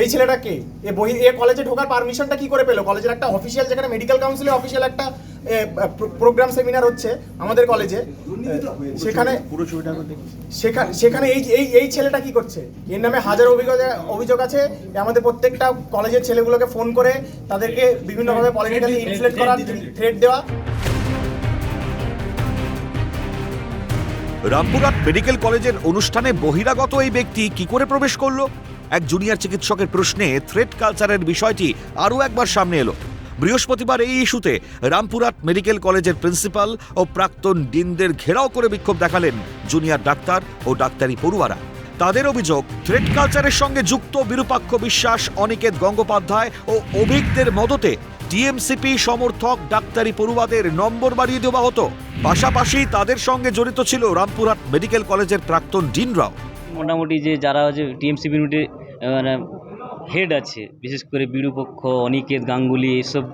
এই ছেলেটা কে? এ বহি এ কলেজে ঢোকার পারমিশনটা কি করে পেল? কলেজের একটা অফিসিয়াল যেখানে মেডিকেল কাউন্সিলে অফিসিয়াল একটা প্রোগ্রাম সেমিনার হচ্ছে আমাদের কলেজে সেখানে পুরো ছবিটা সেখানে সেখানে এই এই এই ছেলেটা কি করছে? এর নামে হাজার অভিযোগ অভিযোগ আছে। আমাদের প্রত্যেকটা কলেজের ছেলেগুলোকে ফোন করে তাদেরকে বিভিন্নভাবে পলিটিক্যালি ইনফ্লেট করা থ্রেট দেওয়া। রামপুরহাট মেডিকেল কলেজের অনুষ্ঠানে বহিরাগত এই ব্যক্তি কি করে প্রবেশ করল? এক জুনিয়র চিকিৎসকের প্রশ্নে থ্রেড কালচারের বিষয়টি আরও একবার সামনে এলো। বৃহস্পতিবার এই ইস্যুতে রামপুরহাট মেডিকেল কলেজের প্রিন্সিপাল ও প্রাক্তন ডিনদের ঘেরাও করে বিক্ষোভ দেখালেন জুনিয়র ডাক্তার ও ডাক্তারি পড়ুয়ারা। তাদের অভিযোগ থ্রেড কালচারের সঙ্গে যুক্ত বিরূপাক্ষ বিশ্বাস, অনিকেত গঙ্গোপাধ্যায় ও অভিজ্ঞদের মদতে টিএমসিপি সমর্থক ডাক্তারি পড়ুয়াদের নম্বর বাড়িয়ে দেওয়া হতো। পাশাপাশি তাদের সঙ্গে জড়িত ছিল রামপুরহাট মেডিকেল কলেজের প্রাক্তন ডিনরাও। মোটামুটি যে যারা হচ্ছে টিএমসি ইউনিটে মানে হেড আছে, বিশেষ করে বিরুপক্ষ, অনিকেত গাঙ্গুলি, এসব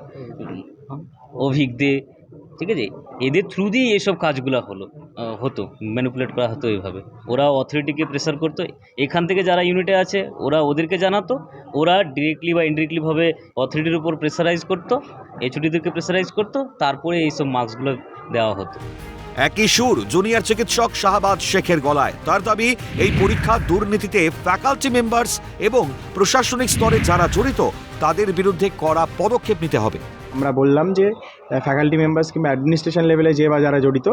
দে ঠিক আছে? এদের থ্রু দিয়েই এসব কাজগুলো হলো হতো ম্যানিপুলেট করা হতো এইভাবে ওরা অথরিটিকে প্রেসার করতো। এখান থেকে যারা ইউনিটে আছে, ওরা ওদেরকে জানাতো, ওরা ডিরেক্টলি বা ইনডিরেক্টলিভাবে অথরিটির উপর প্রেসারাইজ করতো এইচডিদেরকে প্রেসারাইজ করতো, তারপরে এইসব মার্কসগুলো দেওয়া হতো। একই সুর, জুনিয়র চিকিৎসক শাহবাজ শেখের গলায়। তার দাবি, এই পরীক্ষা দুর্নীতিতে ফ্যাকাল্টি মেম্বার্স এবং প্রশাসনিক স্তরে যারা জড়িত, তাদের বিরুদ্ধে কড়া পদক্ষেপ নিতে হবে। আমরা বললাম যে ফ্যাকাল্টি মেম্বার্স কিংবা অ্যাডমিনিস্ট্রেশন লেভেলে যে বা যারা জড়িত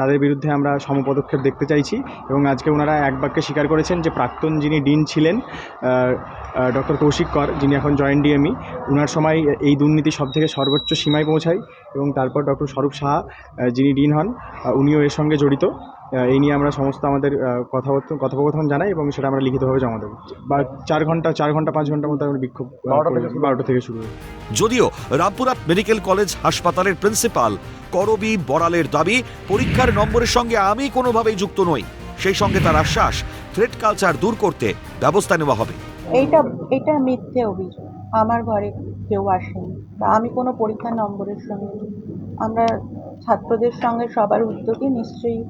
তাদের বিরুদ্ধে আমরা সমপদক্ষেপ দেখতে চাইছি এবং আজকে ওনারা এক বাক্যে স্বীকার করেছেন যে প্রাক্তন যিনি ডিন ছিলেন ডক্টর কৌশিক কর, যিনি এখন জয়েন্ট ডিএমই ওনার সময় এই দুর্নীতি সব থেকে সর্বোচ্চ সীমায় পৌঁছায় এবং তারপর ডক্টর স্বরূপ সাহা যিনি ডিন হন উনিও এর সঙ্গে জড়িত। এই নিয়ে আমরা সমস্ত আমাদের কথাবার্তা কথোপকথন জানাই এবং সেটা আমরা লিখিতভাবে জমা দেবো। বা চার ঘণ্টা চার ঘণ্টা পাঁচ ঘণ্টার মধ্যে আমরা বিক্ষোভ বারোটা থেকে শুরু। হয়। যদিও রামপুরহাট মেডিকেল কলেজ হাসপাতালের প্রিন্সিপাল করবি বড়ালের দাবি পরীক্ষার নম্বরের সঙ্গে আমি কোনোভাবেই যুক্ত নই। সেই সঙ্গে তার আশ্বাস থ্রেড কালচার দূর করতে ব্যবস্থা নেওয়া হবে। এইটা এটা মিথ্যে অভিযোগ। আমার ঘরে কেউ আসেনি। বা আমি কোনো পরীক্ষার নম্বরের সঙ্গে আমরা ছাত্রদের সঙ্গে সবার উদ্যোগে নিশ্চয়ই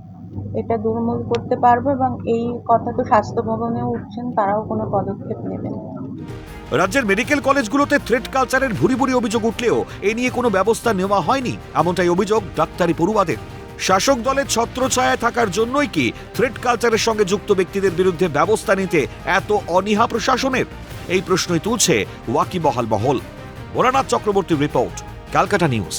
এটা দুর্মূল করতে পারব এবং এই কথা তো স্বাস্থ্য ভবনেও উঠছেন, তারাও কোনো পদক্ষেপ নেবেন রাজ্যের মেডিকেল কলেজগুলোতে থ্রেড কালচারের ভুরি ভুরি অভিযোগ উঠলেও এ নিয়ে কোনো ব্যবস্থা নেওয়া হয়নি, এমনটাই অভিযোগ ডাক্তারি পড়ুয়াদের। শাসক দলের ছত্রছায়ায় থাকার জন্যই কি থ্রেড কালচারের সঙ্গে যুক্ত ব্যক্তিদের বিরুদ্ধে ব্যবস্থা নিতে এত অনীহা প্রশাসনের? এই প্রশ্নই তুলছে ওয়াকিবহাল মহল। ভোলানাথ চক্রবর্তীর রিপোর্ট, ক্যালকাটা নিউজ।